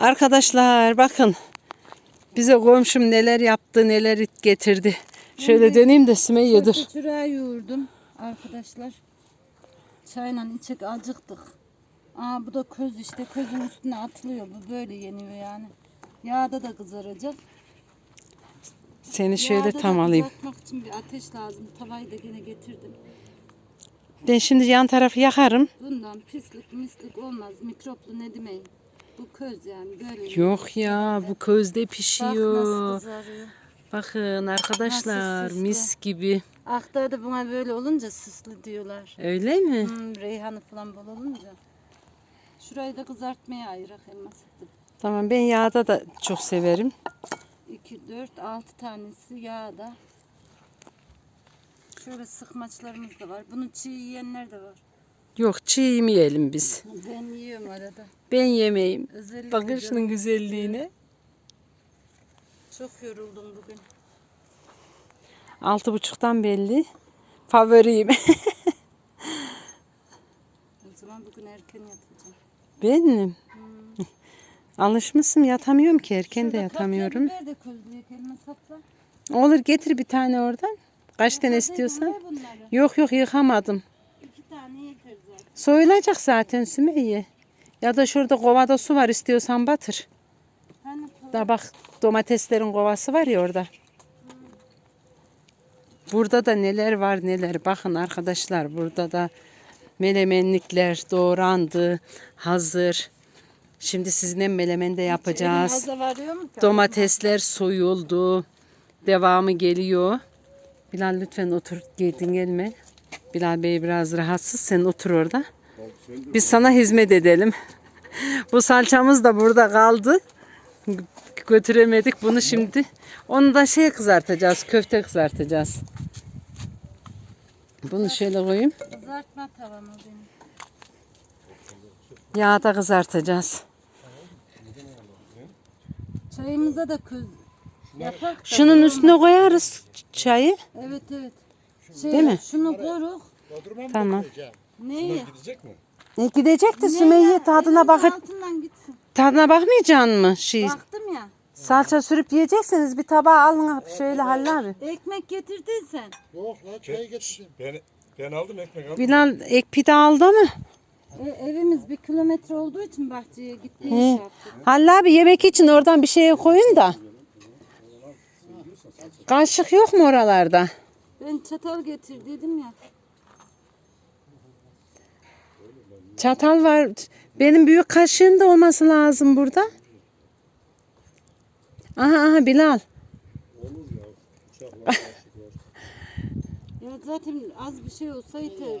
Arkadaşlar bakın. Bize komşum neler yaptı, neler getirdi. Şöyle döneyim de Sümeyye dur. Çüreği yoğurdum arkadaşlar. Çayla içecek acıktık. Aa bu da köz işte. Közün üstüne atılıyor. Bu böyle yeniyor yani. Yağda da kızaracak. Seni şöyle Yağda da tam alayım. kızartmak için bir ateş lazım. Tavayı da yine getirdim. Ben şimdi yan tarafı yakarım. Bundan pislik mislik olmaz. Mikroplu ne demeyin. Bu köz yani böyle. Yok ya bu közde Bak nasıl pişiyor. kızarıyor. Bakın arkadaşlar süslü. mis gibi. Aktar'da buna böyle olunca süslü diyorlar. Öyle mi? Hmm, reyhanı falan bol olunca. Şurayı da kızartmaya ayırak elma sıktım. Tamam ben yağda da çok severim. 2, 4, 6 tanesi yağda. Şöyle sıkmaçlarımız da var. Bunu çiğ yiyenler de var. Yok çiğ yemeyelim biz. Ben yiyorum arada. Ben yemeyim. Özellikle Bakın şunun güzelliğine. Çok yoruldum bugün. Altı buçuktan belli. Favoriyim. O zaman bugün erken yatacağım. Benim. Alışmışım yatamıyorum ki erken de Şurada yatamıyorum. de sapla. Olur getir bir tane oradan. Kaç tane istiyorsan. Yok yok yıkamadım. İki tane yeter zaten. Soyulacak zaten Sümeyye. Ya da şurada kovada su var istiyorsan batır. Hani Da bak domateslerin kovası var ya orada. Burada da neler var neler. Bakın arkadaşlar burada da melemenlikler doğrandı. Hazır. Şimdi sizinle melemen de yapacağız. Domatesler soyuldu. Devamı geliyor. Bilal lütfen otur girdin gelme. Bilal Bey biraz rahatsız. Sen otur orada. Biz sana hizmet edelim. Bu salçamız da burada kaldı. Götüremedik bunu şimdi. Onu da şey kızartacağız. Köfte kızartacağız. Bunu şöyle koyayım. Kızartma tavam o benim. Yağda kızartacağız. Çayımıza da köz. Şunun üstüne koyarız çayı. Evet evet. Şey, Değil mi? Şunu koruk. Tamam. Neyi? Gidecek mi? E gidecek de Sümeyye tadına bakıp altından gitsin. tadına bakmayacaksın mı? Şey, Baktım ya. salça sürüp yiyecekseniz bir tabağa alın şöyle Halil abi. Ekmek getirdiysen. Yok lan çay getirdim. Ben, ben aldım ekmek aldım. Bilal ek pide aldı mı? E, evimiz bir kilometre olduğu için bahçeye gitmeyi şey yaptık. Halil abi yemek için oradan bir şey koyun da. Kaşık yok mu oralarda? Ben çatal getir dedim ya. Çatal var. Benim büyük kaşığım da olması lazım burada. Aha aha Bilal. Ya zaten az bir şey olsa yeter.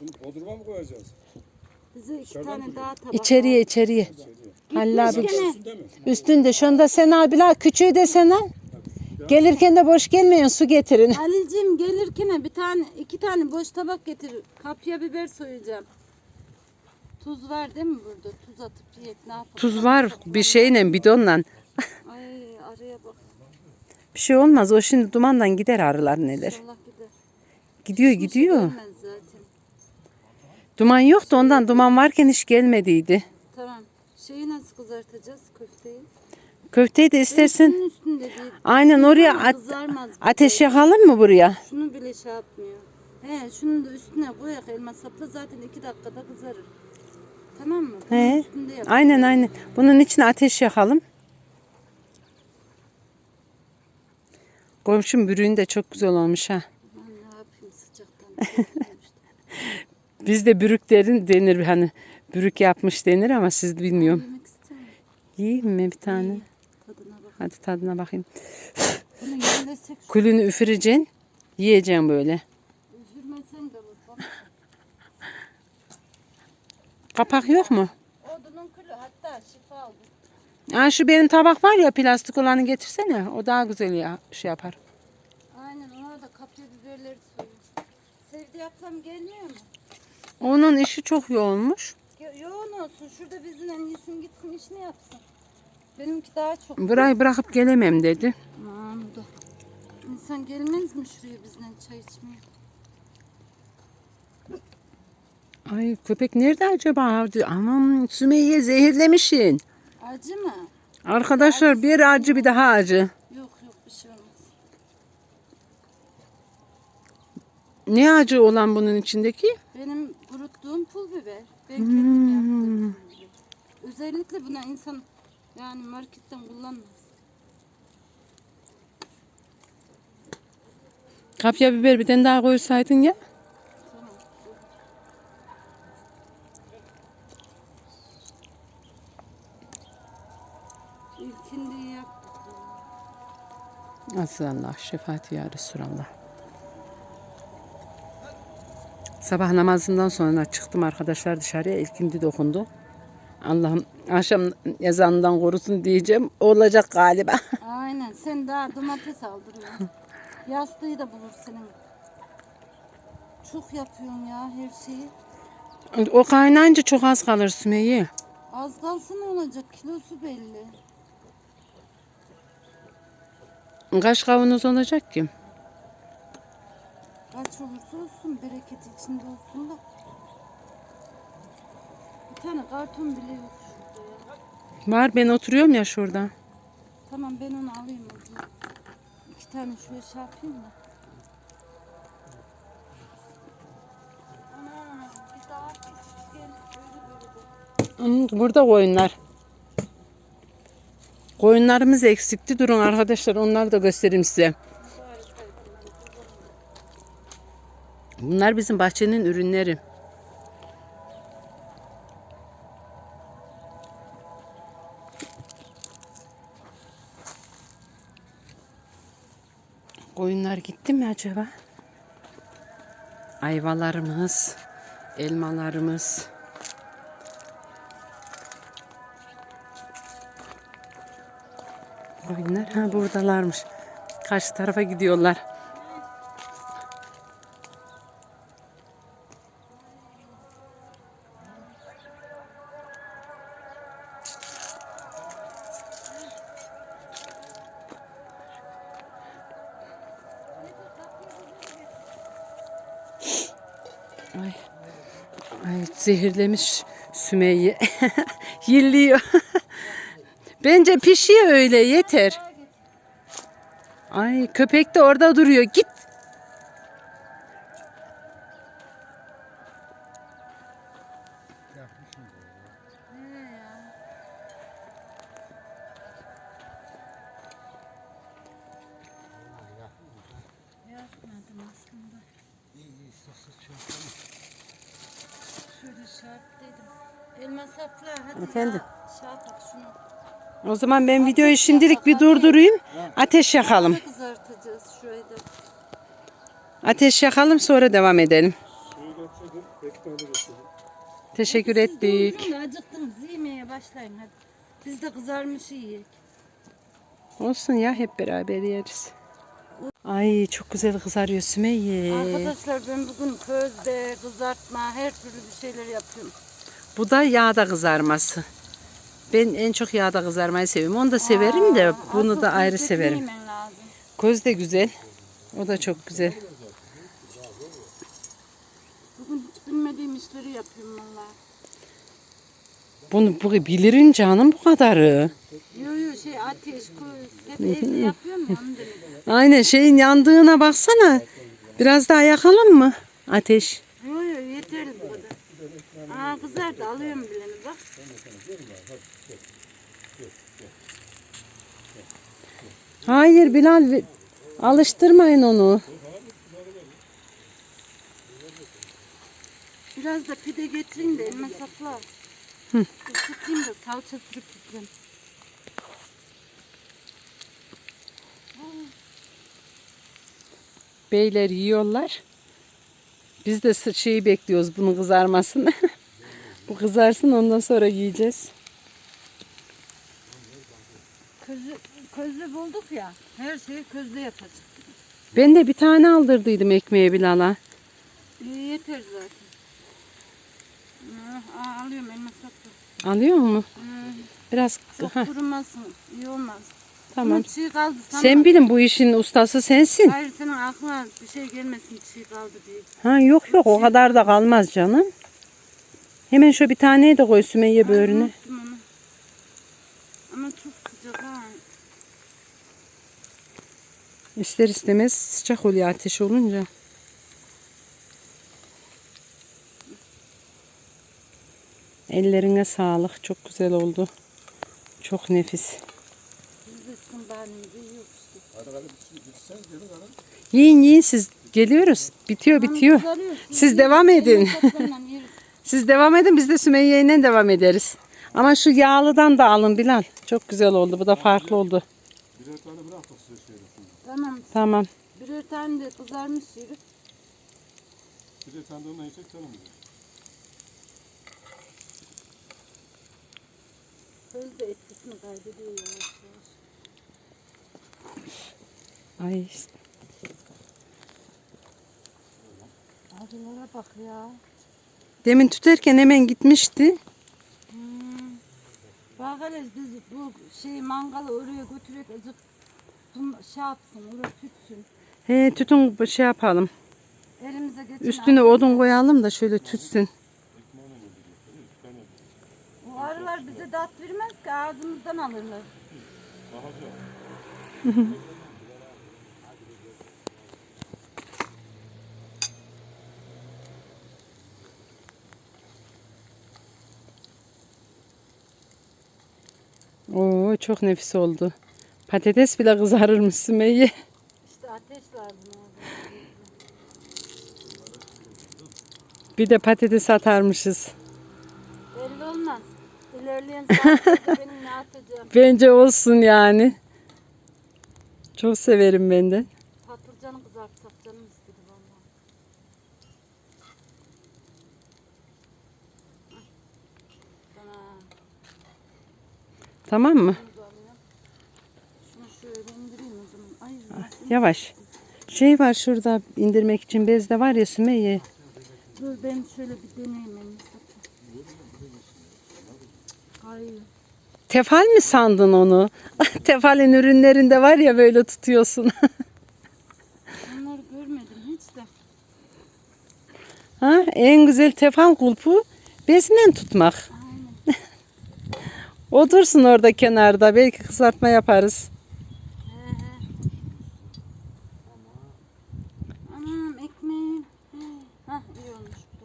Bunu bodruma mı koyacağız? Bize iki tane daha tabak İçeriye içeriye. Halil abi. Üstünde mi? Üstünde. Şunu da sen al Bilal. Küçüğü de sen al. Gelirken de boş gelmeyin su getirin. Halil'cim gelirken bir tane iki tane boş tabak getir. Kapya biber soyacağım. Tuz var değil mi burada? Tuz atıp yiyek ne yapalım? Tuz var bir şeyle bidonla. Ay araya bak. Bir şey olmaz. O şimdi dumandan gider arılar neler. Allah gider. Gidiyor gidiyor. Gelmez zaten. Duman yoktu ondan. Duman varken hiç gelmediydi. Kızartacağız köfteyi? Köfteyi de Üstünün üstünde değil. aynen oraya at- Kızarmaz. ateş yakalım mı buraya? Şunu bile şey yapmıyor. He şunu da üstüne koyak elma sapla zaten iki dakikada kızarır. Tamam mı? Bunun He. üstünde yap. Aynen aynen. Bunun içine ateş yakalım. Komşum bürüğün de çok güzel olmuş ha. Ben ne yapayım sıcaktan. Bizde bürük derin denir hani bürük yapmış denir ama siz bilmiyorum. Yiyeyim mi bir tane? Tadına bak. Hadi tadına bakayım. Bunu yenilesek Külünü üfüreceksin. Yiyeceksin böyle. üzülmesen de olur. Kapak yok mu? Odunun külü hatta şifa olur. Aa, şu benim tabak var ya plastik olanı getirsene. O daha güzel ya şey yapar. Aynen ona da kapya biberleri soyuyor. Sevdi ablam gelmiyor mu? Onun işi çok yoğunmuş. Yo- Yoğun olsun. Şurada bizimle yesin gitsin işini yapsın. Benimki daha çok. Burayı bırakıp gelemem dedi. Aman da. İnsan gelmez mi şuraya bizden çay içmeye? Ay köpek nerede acaba? Aman Sümeyye zehirlemişsin. Acı mı? Arkadaşlar bir acı bir daha acı. Yok yok bir şey olmaz. Ne acı olan bunun içindeki? Benim kuruttuğum pul biber. Ben kendim Hmm. yaptım. pul biber. Özellikle buna insan yani marketten kullanmaz. Kapya biber bir tane daha koysaydın ya. Aslanlah şefaat ya Resulallah. Sabah namazından sonra çıktım arkadaşlar dışarıya. İlkindi dokundu. Allah'ım akşam ezanından korusun diyeceğim. Olacak galiba. Aynen sen daha domates aldırıyorsun. Yastığı da bulur senin. Çok yapıyorsun ya her şeyi. O kaynayınca çok az kalır Sümeyye. Az kalsın olacak kilosu belli. Kaç kavanoz olacak ki? Kaç olursa olsun bereketi içinde olsun da. Tane karton bile yok şurada ya. Var ben oturuyorum ya şurada. Tamam ben onu alayım o zaman. İki tane şöyle şey yapayım da. Ana bir daha gel böyle böyle de. Burada koyunlar. Koyunlarımız eksikti. Durun arkadaşlar onları da göstereyim size. Bunlar bizim bahçenin ürünleri. Koyunlar gitti mi acaba? Ayvalarımız, elmalarımız. Koyunlar ha buradalarmış. Karşı tarafa gidiyorlar. Zehirlemiş Sümeyye. Yilliyor. Bence pişiyor öyle yeter. Ay köpek de orada duruyor. Git. Hadi Efendim? ya. Şart şunu. O zaman ben videoyu şimdilik bir durdurayım. Ateş yakalım. Kızartacağız şurayı da. Ateş yakalım sonra devam edelim. Teşekkür ettik. Şimdi acıktınız yemeye başlayın hadi. Biz de kızarmış yiyek. Olsun ya hep beraber yeriz. Ay çok güzel kızarıyor Sümeyye. Arkadaşlar ben bugün közde, kızartma, her türlü bir şeyler yapıyorum. Bu da yağda kızarması. Ben en çok yağda kızarmayı seviyorum. Onu da severim de bunu da ayrı severim. Köz de güzel. O da çok güzel. Bugün hiç bilmediğim işleri yapıyorum valla. Bunu bu bilirin canım bu kadarı. Yo yo şey ateş, köz, hep evde yapıyorum ya onu demek. Aynen şeyin yandığına baksana. Biraz daha yakalım mı? Ateş. Yo yo yeterli bu kadar. Aa kızardı alıyorum bileni bak. Hayır Bilal alıştırmayın onu. Biraz da pide getireyim de elime sapla. Isıtayım da salça sürüp gideceğim. Beyler yiyorlar. Biz de şeyi bekliyoruz bunun kızarmasını. bu kızarsın ondan sonra yiyeceğiz. Közü, közlü bulduk ya. Her şeyi közde yapacağız. Ben de bir tane aldırdıydım ekmeğe Bilal'a. İyi yeter zaten. Aa, alıyorum elime sapla. Alıyor mu? Hmm, Biraz çok Hah, kurumasın. iyi olmaz. tamam. Bunun çiğ kaldı sana. Sen bilin bu işin ustası sensin. Hayır senin aklına bir şey gelmesin çiğ kaldı diye. Ha yok yok o kadar da kalmaz canım. Hemen şu bir taneyi de koy Sümeyye böğrüne. Ama çok sıcak ha. İster istemez sıcak oluyor ateş olunca. Ellerine sağlık. Çok güzel oldu. Çok nefis. Yiyin yiyin siz. Geliyoruz. Bitiyor bitiyor. Siz devam edin. Siz devam edin biz de Sümeyye ile devam ederiz. Ama şu yağlıdan da alın Bilal. Çok güzel oldu. Bu da farklı oldu. Birer tane bıraktık size şeyde. şimdi. Tamam. Tamam. Birer tane de kızarmış yeri. Birer tane de ondan yiyecek canım. Köz de etkisini kaybediyor yavaş yavaş. Ay Acılara bak ya. Demin tutarken hemen gitmişti. Hmm. Bak hele biz bu şey mangalı oraya götürek azıcık şey yapsın, oraya tütsün. He tütün şey yapalım. Elimize geçin. Üstüne odun koyalım da şöyle tütsün. Bu arılar bize tat vermez ki ağzımızdan alırlar. Oo çok nefis oldu. Patates bile kızarırmış Sümeyye. İşte ateş lazım. Bir de patates atarmışız. Belli olmaz. İlerleyen saatlerde benim ne atacağım. Bence olsun yani. Çok severim ben de. Patlıcanı kızartsak canım istedi vallahi. Tamam. Tamam mı? Bunu da alayım. Şunu şöyle indireyim o zaman. Ay nasıl? Yavaş. Şey var şurada indirmek için bez de var ya Sümeyye. Dur ben şöyle bir iyisi. Hayır. Tefal mi sandın onu? Tefalin ürünlerinde var ya böyle tutuyorsun. Onları görmedim hiç de. ha, en güzel tefal kulpu bezle tutmak. Otursun orada kenarda. Belki kızartma yaparız. He he. Anam ekmeğim. Hah iyi olmuş bu.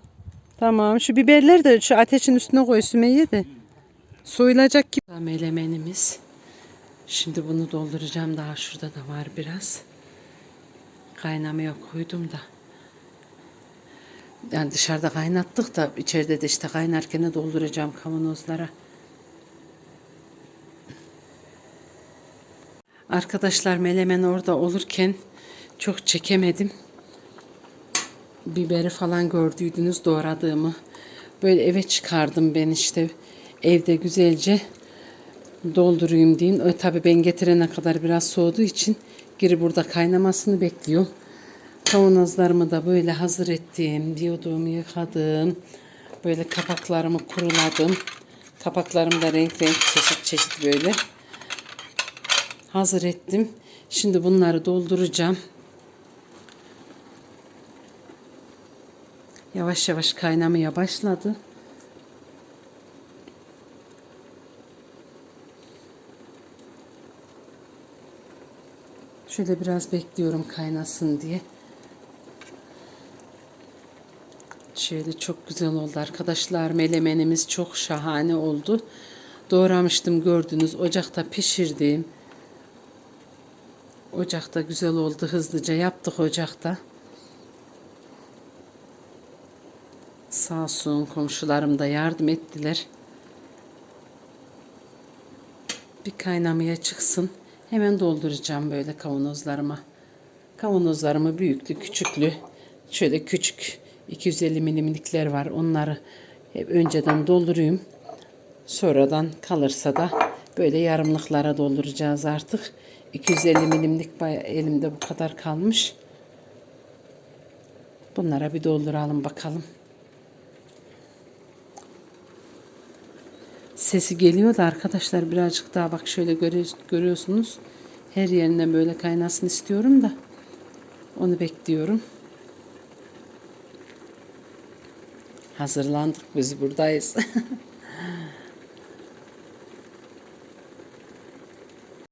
Tamam. Şu biberleri de şu ateşin üstüne koy Sümeyye de. Soyulacak gibi. Melemenimiz. Şimdi bunu dolduracağım. Daha şurada da var biraz. Kaynamaya koydum da. Yani dışarıda kaynattık da içeride de işte kaynarken dolduracağım kavanozlara. Arkadaşlar melemen orada olurken çok çekemedim. Biberi falan gördüydünüz doğradığımı. Böyle eve çıkardım ben işte evde güzelce doldurayım deyin. E, tabii ben getirene kadar biraz soğuduğu için geri burada kaynamasını bekliyorum. Kavanozlarımı da böyle hazır ettim. Diyodumu yıkadım. Böyle kapaklarımı kuruladım. Kapaklarım da renk renk çeşit çeşit böyle hazır ettim. Şimdi bunları dolduracağım. Yavaş yavaş kaynamaya başladı. Şöyle biraz bekliyorum kaynasın diye. Şöyle çok güzel oldu arkadaşlar. Melemenimiz çok şahane oldu. Doğramıştım gördünüz. Ocakta pişirdim. Ocakta güzel oldu. Hızlıca yaptık ocakta. Sağ olsun komşularım da yardım ettiler. Bir kaynamaya çıksın. Hemen dolduracağım böyle kavanozlarıma. Kavanozlarımı büyüklü küçüklü. Şöyle küçük 250 milimlikler var. Onları hep önceden doldurayım. Sonradan kalırsa da böyle yarımlıklara dolduracağız artık. 250 milimlik elimde bu kadar kalmış. Bunlara bir dolduralım bakalım. Sesi geliyor da arkadaşlar birazcık daha bak şöyle görü- görüyorsunuz. Her yerinden böyle kaynasın istiyorum da onu bekliyorum. Hazırlandık biz buradayız.